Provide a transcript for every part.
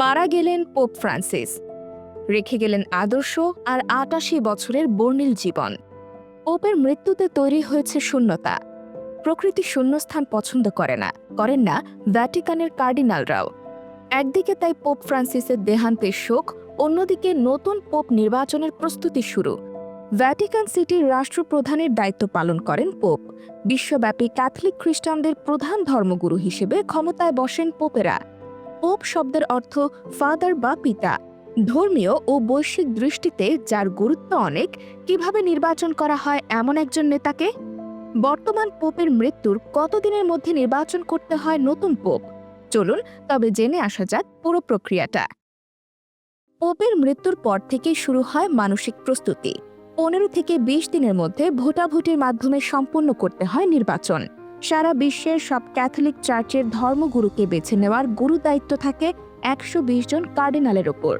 মারা গেলেন pope Francis. রেখে গেলেন আদর্শ আর আটাশি বছরের বর্ণিল জীবন। পোপের মৃত্যুতে তৈরি হয়েছে শূন্যতা। প্রকৃতি শূন্যস্থান পছন্দ করে না, করেন না ভ্যাটিকানের কার্ডিনালরাও একদিকে তাই পোপ ফ্রান্সিসের দেহান্তের শোক, অন্যদিকে নতুন পোপ নির্বাচনের প্রস্তুতি শুরু। ভ্যাটিকান সিটির রাষ্ট্রপ্রধানের দায়িত্ব পালন করেন পোপ। বিশ্বব্যাপী ক্যাথলিক খ্রিস্টানদের প্রধান ধর্মগুরু হিসেবে ক্ষমতায় বসেন পোপেরা। পোপ শব্দের অর্থ ফাদার বা পিতা। ধর্মীয় ও বৈশ্বিক দৃষ্টিতে যার গুরুত্ব অনেক, কীভাবে নির্বাচন করা হয় এমন একজন নেতাকে? বর্তমান পোপের মৃত্যুর কতদিনের মধ্যে নির্বাচন করতে হয় নতুন পোপ? চলুন তবে জেনে আসা যাক পুরো প্রক্রিয়াটা। পোপের মৃত্যুর পর থেকে শুরু হয় মানসিক প্রস্তুতি। পনেরো থেকে বিশ দিনের মধ্যে ভোটাভুটির মাধ্যমে সম্পন্ন করতে হয় নির্বাচন। সারা বিশ্বের সব ক্যাথলিক চার্চের ধর্মগুরুকে বেছে নেওয়ার গুরু দায়িত্ব থাকে একশো বিশ জন কার্ডিনালের ওপর।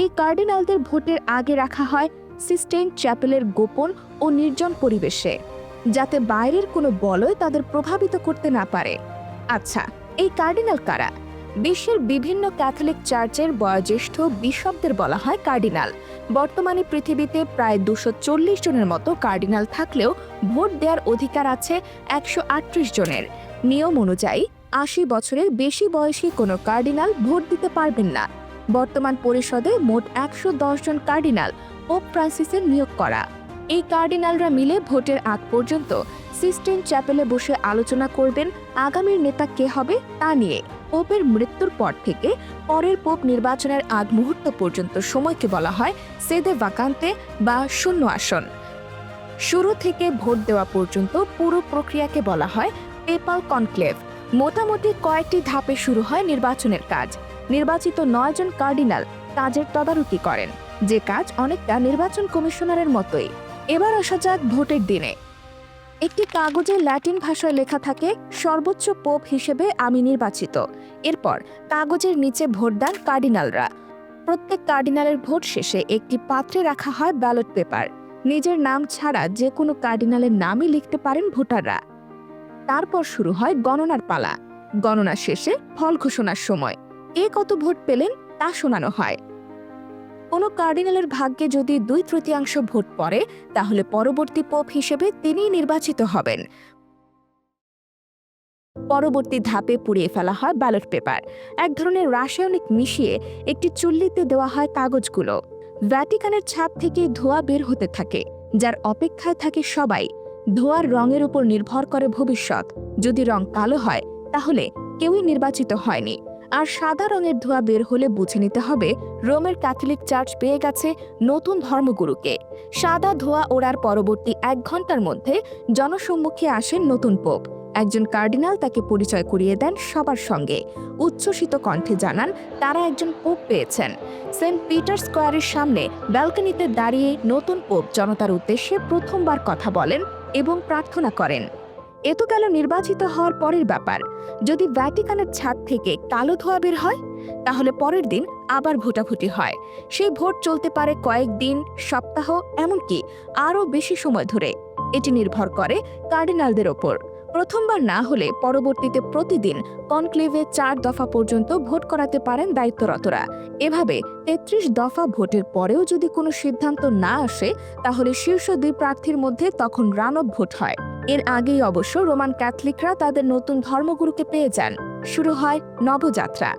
এই কার্ডিনালদের ভোটের আগে রাখা হয় সিস্টেন চ্যাপেলের গোপন ও নির্জন পরিবেশে, যাতে বাইরের কোনো বলয় তাদের প্রভাবিত করতে না পারে। আচ্ছা এই কার্ডিনাল কারা? বিশ্বের বিভিন্ন ক্যাথলিক চার্চের বয়োজ্যেষ্ঠ বিশপদের বলা হয় কার্ডিনাল। বর্তমানে পৃথিবীতে প্রায় দুশো চল্লিশ জনের মতো কার্ডিনাল থাকলেও ভোট দেওয়ার অধিকার আছে একশো আটত্রিশ জনের। নিয়ম অনুযায়ী আশি বছরের বেশি বয়সী কোনো কার্ডিনাল ভোট দিতে পারবেন না। বর্তমান পরিষদে মোট একশো দশ জন কার্ডিনাল পোপ ফ্রান্সিসের নিয়োগ করা। এই কার্ডিনালরা মিলে ভোটের আগ পর্যন্ত সিস্টেন চ্যাপেলে বসে আলোচনা করবেন আগামীর নেতা কে হবে তা নিয়ে। পোপের মৃত্যুর পর থেকে পরের পোপ নির্বাচনের আগ মুহূর্ত পর্যন্ত সময়কে বলা হয় সেদে ভাকান্তে বা শূন্য আসন। শুরু থেকে ভোট দেওয়া পর্যন্ত পুরো প্রক্রিয়াকে বলা হয় পেপাল কনক্লেভ। মোটামুটি কয়েকটি ধাপে শুরু হয় নির্বাচনের কাজ। নির্বাচিত নয়জন কার্ডিনাল কাজের তদারকি করেন। যে কাজ অনেকটা নির্বাচন কমিশনারের মতোই। এবার আসা যাক ভোটের দিনে। একটি কাগজে ল্যাটিন ভাষায় লেখা থাকে, সর্বোচ্চ পোপ হিসেবে আমি নির্বাচিত। এরপর, কাগজের নিচে ভোট দেন কার্ডিনালরা। প্রত্যেক কার্ডিনালের ভোট শেষে একটি পাত্রে রাখা হয় ব্যালট পেপার। নিজের নাম ছাড়া যে কোনো কার্ডিনালের নামই লিখতে পারেন ভোটাররা। তারপর শুরু হয় গণনার পালা। গণনা শেষে ফল ঘোষণার সময়। এ কত ভোট পেলেন তা শোনানো হয়। কোনো কার্ডিনালের ভাগ্যে যদি দুই তৃতীয়াংশ ভোট পড়ে, তাহলে পরবর্তী পোপ হিসেবে তিনিই নির্বাচিত হবেন। পরবর্তী ধাপে পুড়িয়ে ফেলা হয় ব্যালট পেপার। এক ধরনের রাসায়নিক মিশিয়ে একটি চুল্লিতে দেওয়া হয় কাগজগুলো। ভ্যাটিকানের ছাপ থেকে ধোঁয়া বের হতে থাকে, যার অপেক্ষায় থাকে সবাই। ধোঁয়ার রঙের উপর নির্ভর করে ভবিষ্যৎ। যদি রং কালো হয়, তাহলে কেউই নির্বাচিত হয়নি। আর সাদা রঙের ধোঁয়া বের হলে বুঝে নিতে হবে রোমের ক্যাথলিক চার্চ পেয়ে গেছে নতুন ধর্মগুরুকে। সাদা ধোঁয়া ওড়ার পরবর্তী এক ঘণ্টার মধ্যে জনসম্মুখে আসেন নতুন পোপ। একজন কার্ডিনাল তাকে পরিচয় করিয়ে দেন সবার সঙ্গে। উচ্ছ্বসিত কণ্ঠে জানান, তারা একজন পোপ পেয়েছেন। সেন্ট পিটার স্কোয়ারের সামনে ব্যালকনিতে দাঁড়িয়ে নতুন পোপ জনতার উদ্দেশ্যে প্রথমবার কথা বলেন এবং প্রার্থনা করেন। এ তো গেল নির্বাচিত হওয়ার পরের ব্যাপার। যদি ভ্যাটিকানের ছাদ থেকে কালো ধোয়া বের হয়, তাহলে পরের দিন আবার ভোটাভুটি হয়। সেই ভোট চলতে পারে কয়েকদিন সপ্তাহ, এমনকি আরও বেশি সময় ধরে। এটি নির্ভর করে কার্ডিনালদের ওপর। প্রথমবার না হলে পরবর্তীতে প্রতিদিন কনক্লেভে চার দফা পর্যন্ত ভোট করাতে পারেন দায়িত্বরতরা। এভাবে তেত্রিশ দফা ভোটের পরেও যদি কোনো সিদ্ধান্ত না আসে, তাহলে শীর্ষ দুই প্রার্থীর মধ্যে তখন রান অফ ভোট হয়। এর আগেই অবশ্য রোমান ক্যাথলিকরা তাদের নতুন ধর্মগুরুকে পেয়ে যান। শুরু হয় নবযাত্রা।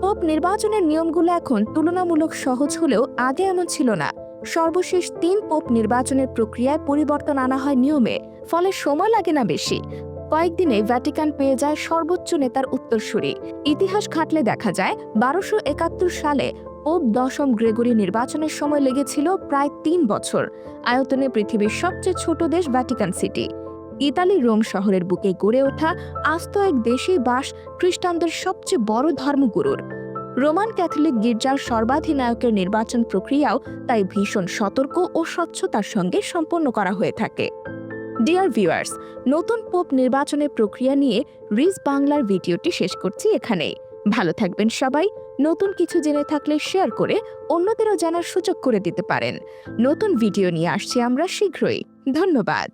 পোপ নির্বাচনের নিয়মগুলো এখন তুলনামূলক সহজ হলেও আগে এমন ছিল না। সর্বশেষ তিন পোপ নির্বাচনের প্রক্রিয়ায় পরিবর্তন আনা হয় নিয়মে, ফলে সময় লাগে না বেশি। কয়েকদিনে ভ্যাটিকান পেয়ে যায় সর্বোচ্চ নেতার উত্তরসূরি। ইতিহাস ঘাটলে দেখা যায়, বারোশো একাত্তর সালে পোপ দশম গ্রেগরি নির্বাচনের সময় লেগেছিল প্রায় তিন বছর। আয়তনে পৃথিবীর সবচেয়ে ছোট দেশ ভ্যাটিকান সিটি। ইতালি রোম শহরের বুকে গড়ে ওঠা আস্ত এক দেশেই বাস খ্রিস্টানদের সবচেয়ে বড় ধর্মগুরুর। রোমান ক্যাথলিক গির্জার সর্বাধিনায়কের নির্বাচন প্রক্রিয়াও তাই ভীষণ সতর্ক ও স্বচ্ছতার সঙ্গে সম্পন্ন করা হয়ে থাকে। ডিয়ার ভিউয়ার্স নতুন পোপ নির্বাচনের প্রক্রিয়া নিয়ে রিজ বাংলার ভিডিওটি শেষ করছি এখানে ভালো থাকবেন সবাই। নতুন কিছু জেনে থাকলে শেয়ার করে অন্যদেরও জানার সুযোগ করে দিতে পারেন। নতুন ভিডিও নিয়ে আসছি আমরা শীঘ্রই। ধন্যবাদ।